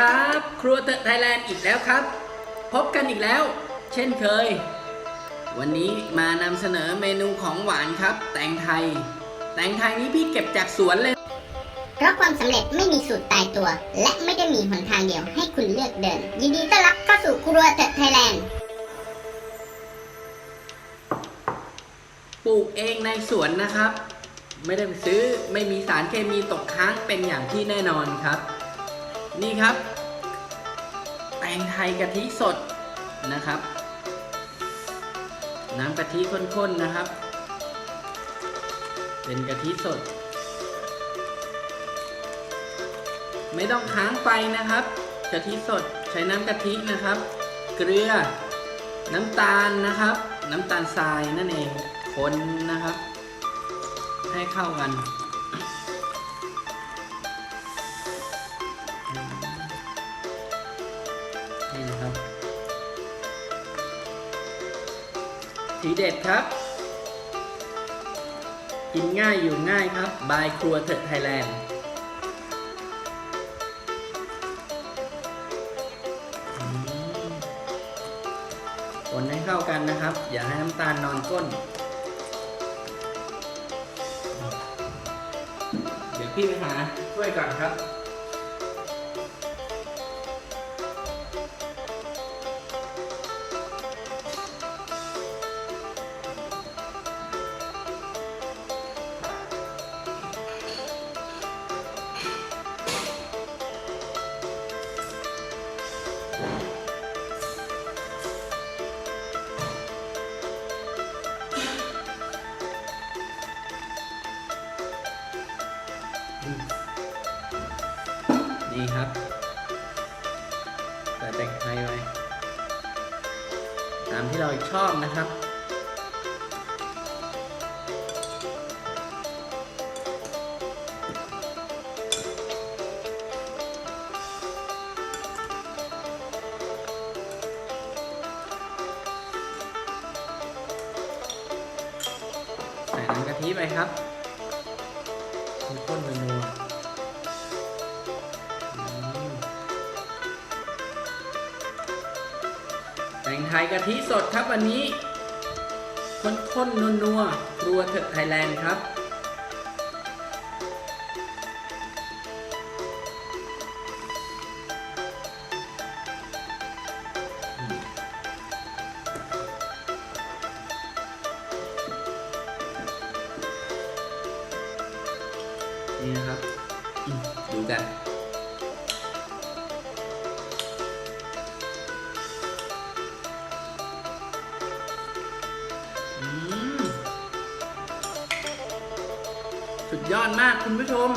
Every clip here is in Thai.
ครับ ครัวเตอะไทยแลนด์อีกแล้วครับ พบกันอีกแล้ว เช่นเคย วันนี้มานำเสนอเมนูของหวานครับ แตงไทย แตงไทยนี้พี่เก็บจากสวนเลย เพราะความสำเร็จไม่มีสูตรตายตัว และไม่ได้มีหนทางเดียวให้คุณเลือกเดิน ยินดีต้อนรับเข้าสู่ครัวเตอะไทยแลนด์ปลูกเองในสวนนะครับ ไม่ได้ไปซื้อไม่มีสารเคมีตกค้างเป็นอย่างที่แน่นอนครับ นี่ครับ แตงไทยกะทิสดนะครับ น้ำกะทิข้นๆนะครับ เป็นกะทิสด ไม่ต้องค้างไฟนะครับกะทิสดใช้น้ำกะทินะครับ เกลือ น้ำตาลนะครับ น้ำตาลทรายนั่นเองคนนะครับ ให้เข้ากัน ทีเด็ดครับ กินง่ายอยู่ง่ายครับบายครัวเถอะไทยแลนด์คนให้เข้ากันนะครับ อย่าให้น้ำตาลนอนก้น เดี๋ยวพี่ไปหาช่วยก่อนครับ นี่ครับใส่แตงไทยไว้ ตามที่เราชอบนะครับใส่น้ำกะทิไปครับข้นๆนั ไทยกะทิสดครับวันนี้ข้นๆนัวๆครัวเถอะไทยแลนด์ครับนี่นะครับ ดูกัน สุดยอดมากคุณผู้ชม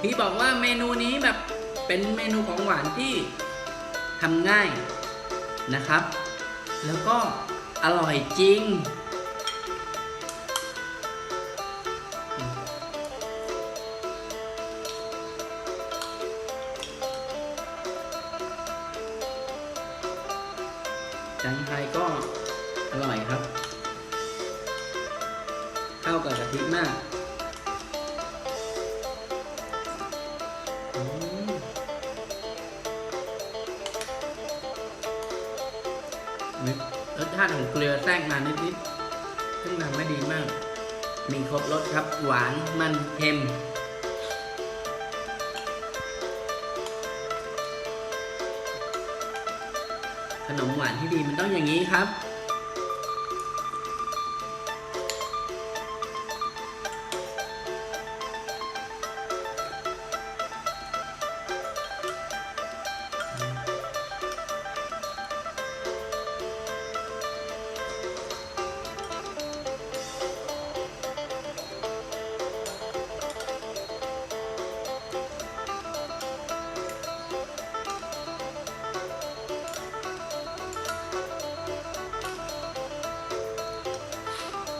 พี่บอกว่าเมนูนี้แบบเป็นเมนูของหวานที่ทำง่ายนะครับ แล้วก็อร่อยจริง จังไทยก็อร่อยครับ เข้ากับกะทิมากรสชาติของเกลือแทรกมานิดๆซึ่งทำให้ดีมาก มีครบรสครับ หวาน มัน เค็มขนมหวานที่ดีมันต้องอย่างนี้ครับ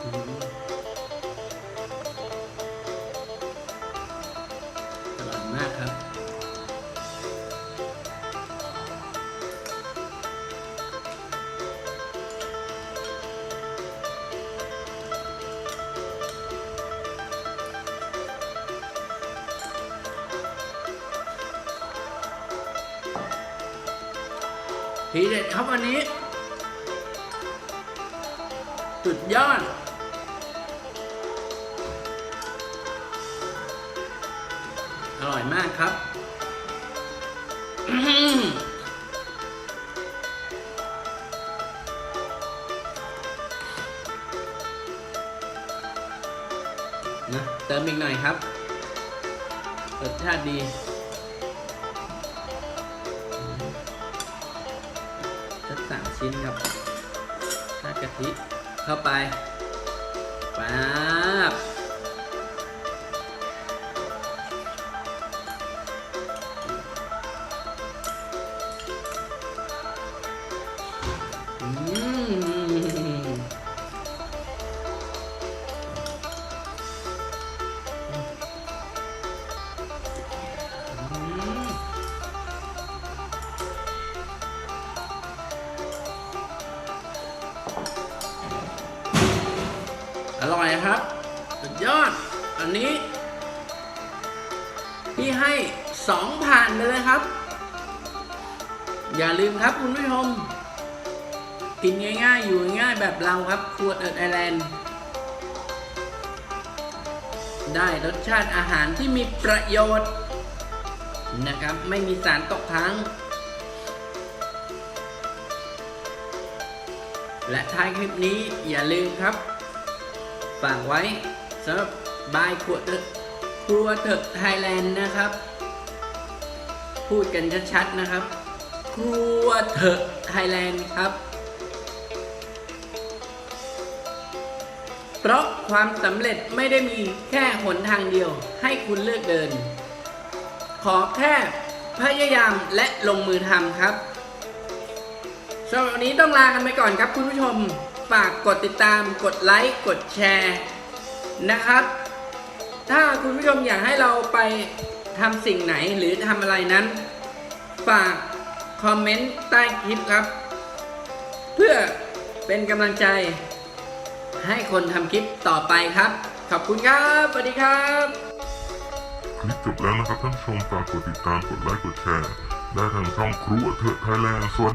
อร่อยมากครับ ทีเด็ดครับวันนี้ สุดยอด อร่อยมากครับนะเติมอีกหน่อยครับรสชาติดีสักสามชิ้นครับถ้ากะทิเข้าไปป๊าบ อร่อยครับ สุดยอด อันนี้ พี่ให้สองผ่านไปเลยครับ อย่าลืมครับคุณผู้ชม กินง่ายๆ อยู่ง่ายๆแบบเราครับ ครัวเอิร์ดไอแลนด์ได้รสชาติอาหารที่มีประโยชน์ นะครับ ไม่มีสารตกค้างและท้ายคลิปนี้อย่าลืมครับ ฝากไว้สำหรับบายครัวเถอะครัวเถอะไทยแลนด์นะครับ พูดกันชัดๆนะครับ ครัวเถอะไทยแลนด์ครับ เพราะความสำเร็จไม่ได้มีแค่หนทางเดียว ให้คุณเลือกเดิน ขอแค่พยายามและลงมือทำครับสำหรับวันนี้ต้องลากันไปก่อนครับคุณผู้ชม ฝากกดติดตามกดไลค์กดแชร์นะครับ ถ้าคุณผู้ชมอยากให้เราไปทำสิ่งไหนหรือทำอะไรนั้น ฝากคอมเมนต์ใต้คลิปครับ เพื่อเป็นกำลังใจ ให้คนทำคลิปต่อไปครับ ขอบคุณครับสวัสดีครับคลิปจบแล้วนะครับท่านผู้ชมฝากกดติดตามกดไลค์กดแชร์ ได้ทางช่องครัวเถอะไทยแลนด์สวัสดี